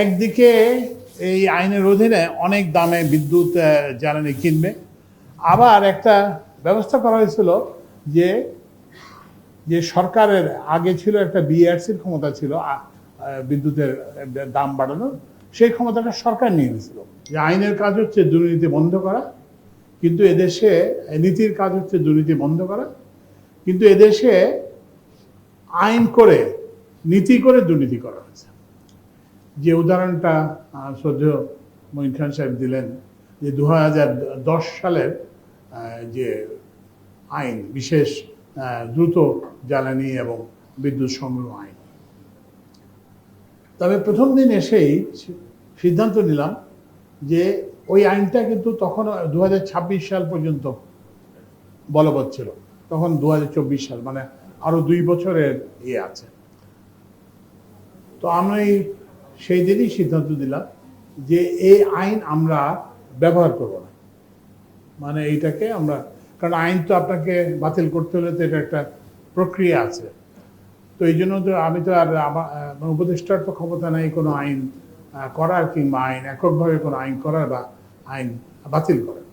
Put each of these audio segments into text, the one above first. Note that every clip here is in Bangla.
একদিকে এই আইনের অধীনে অনেক দামে বিদ্যুৎ জ্বালানি কিনবে। আবার একটা ব্যবস্থা করা হয়েছিল যে যে সরকারের আগে ছিল একটা বিআরসির ক্ষমতা ছিল বিদ্যুতের দাম বাড়ানোর, সেই ক্ষমতাটা সরকার নিয়ে নিয়েছিল। যে আইনের কাজ হচ্ছে দুর্নীতি বন্ধ করা, কিন্তু এদেশে, নীতির কাজ হচ্ছে দুর্নীতি বন্ধ করা, কিন্তু এদেশে আইন করে, নীতি করে দুর্নীতি করা হয়েছে। যে উদাহরণটা শ্রদ্ধেয় মঈন খান সাহেব দিলেন, যে দু সালের যে আইন, বিশেষ দ্রুত জ্বালানি এবং বিদ্যুৎ সংগ্রহ আইন। তবে প্রথম দিন এসেই সিদ্ধান্ত নিলাম যে ওই আইনটা কিন্তু তখন দু হাজার ছাব্বিশ সাল পর্যন্ত বলবৎ ছিল। তখন দু হাজার চব্বিশ সাল মানে আরও দুই বছরের ইয়ে আছে। তো আমি সেই দিনই সিদ্ধান্ত দিলাম যে এই আইন আমরা ব্যবহার করব না। মানে এইটাকে আমরা, কারণ আইন তো আপনাকে বাতিল করতে হলে তো এটা একটা প্রক্রিয়া আছে। তো এই জন্য তো আমি তো আর আমার উপদেষ্টার তো ক্ষমতা নেই কোনো আইন করার কিংবা আইন, এককভাবে কোনো আইন করার বা আইন বাতিল করার।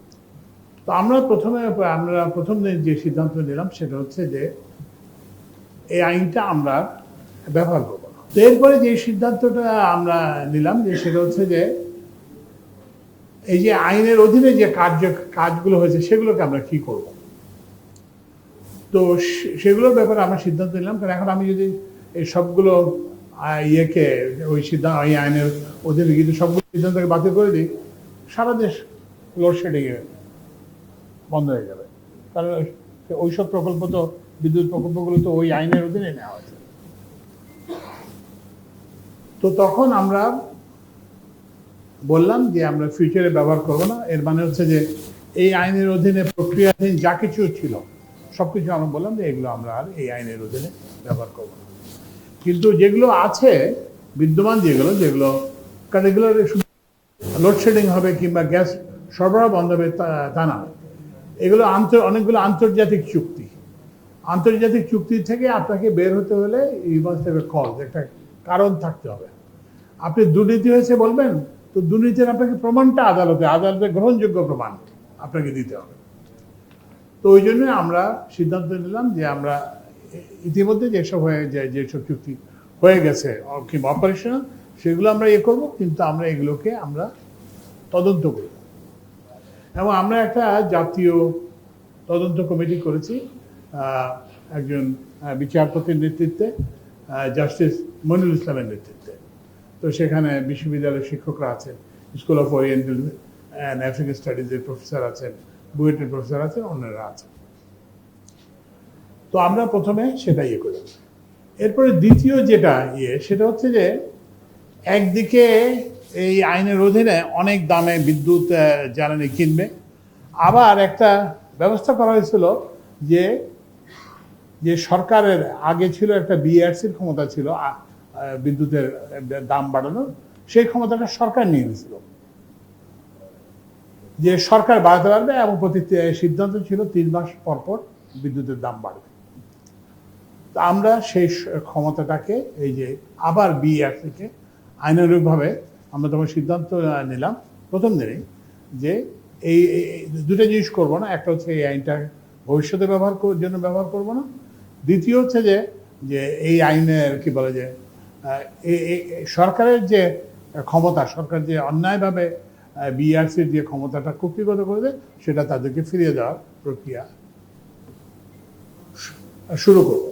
তো আমরা প্রথমে, আমরা প্রথম দিন যে সিদ্ধান্ত নিলাম সেটা হচ্ছে যে এই আইনটা আমরা ব্যবহার করব। তো এরপরে যে সিদ্ধান্তটা আমরা নিলাম, যে সেটা হচ্ছে যে এই যে আইনের অধীনে যে কার্য, কাজগুলো হয়েছে, সেগুলোকে আমরা কি করব? তো সেগুলোর ব্যাপারে আমরা সিদ্ধান্ত নিলাম, কারণ এখন আমি যদি এই সবগুলো ইয়েকে, ওই সিদ্ধান্ত, ওই আইনের অধীনে কিন্তু সবগুলো সিদ্ধান্তকে বাতিল করে দিই, সারা দেশ লোডশেডিং বন্ধ হয়ে যাবে। কারণ ওই সব প্রকল্প তো, বিদ্যুৎ প্রকল্পগুলো তো ওই আইনের অধীনে নেওয়া হয়েছে। তো তখন আমরা বললাম যে আমরা ফিউচারে ব্যবহার করব না। এর মানে হচ্ছে যে এই আইনের অধীনে প্রক্রিয়াধীন যা কিছু ছিল সব কিছু আমরা বললাম যে এগুলো আমরা আর এই আইনের অধীনে ব্যবহার করব না। কিন্তু যেগুলো আছে, বিদ্যমান যেগুলো যেগুলো কারণ এগুলো লোডশেডিং হবে কিংবা গ্যাস সরবরাহ বন্ধ হবে, তা- তা না। এগুলো আন্তর, অনেকগুলো আন্তর্জাতিক চুক্তি। আন্তর্জাতিক চুক্তি থেকে আপনাকে বের হতে হলে you must have a cause একটা কারণ থাকতে হবে। আপনি দুর্নীতি হয়েছে বলবেন, তো দুর্নীতির আপনাকে প্রমাণটা আদালতে আদালতে গ্রহণযোগ্য প্রমাণ আপনাকে দিতে হবে। তো ওই জন্য আমরা সিদ্ধান্ত নিলাম যে আমরা ইতিমধ্যে যেসব হয়ে যায়, যেসব চুক্তি হয়ে গেছে, কিংবা অপারেশনাল সেগুলো আমরা ইয়ে করব, কিন্তু আমরা এগুলোকে আমরা তদন্ত করব। এবং আমরা একটা জাতীয় তদন্ত কমিটি করেছি একজন বিচারপতির নেতৃত্বে। জাস্টিস মনিরুল ইসলামের নেতৃত্বে। তো সেখানে বিশ্ববিদ্যালয়ের শিক্ষকরা আছেন school of oriental and African স্টাডিজের professor আছেন বুয়েটের প্রফেসর আছেন, অন্যরা আছেন। তো আমরা প্রথমে সেটা ইয়ে করি। এরপরে দ্বিতীয় যেটা ইয়ে সেটা হচ্ছে যে একদিকে এই আইনের অধীনে অনেক দামে বিদ্যুৎ জ্বালানি কিনবে। আবার একটা ব্যবস্থা করা হয়েছিল যে যে সরকারের আগে ছিল একটা বিআরসির ক্ষমতা ছিল বিদ্যুতের দাম বাড়ানোর, সেই ক্ষমতাটা সরকার নিয়ে নিয়েছিল। যে সরকার বাড়াতে পারবে এবং প্রতি সিদ্ধান্ত ছিল তিন মাস পর পর বিদ্যুতের দাম বাড়বে। তো আমরা সেই ক্ষমতাটাকে, এই যে আবার বিআর থেকে আইনানুগভাবে আমরা তখন সিদ্ধান্ত নিলাম প্রথম দিনেই যে এই দুটো জিনিস করব না। একটা হচ্ছে এই আইনটা ভবিষ্যতে ব্যবহার জন্য ব্যবহার করব না। দ্বিতীয় হচ্ছে যে যে এই আইনের কি বলে যে সরকারের যে ক্ষমতা, সরকার যে অন্যায়ভাবে বিআরসির যে ক্ষমতাটা কুক্ষিগত করেছে, সেটা তাদেরকে ফিরিয়ে দেওয়ার প্রক্রিয়া শুরু করব।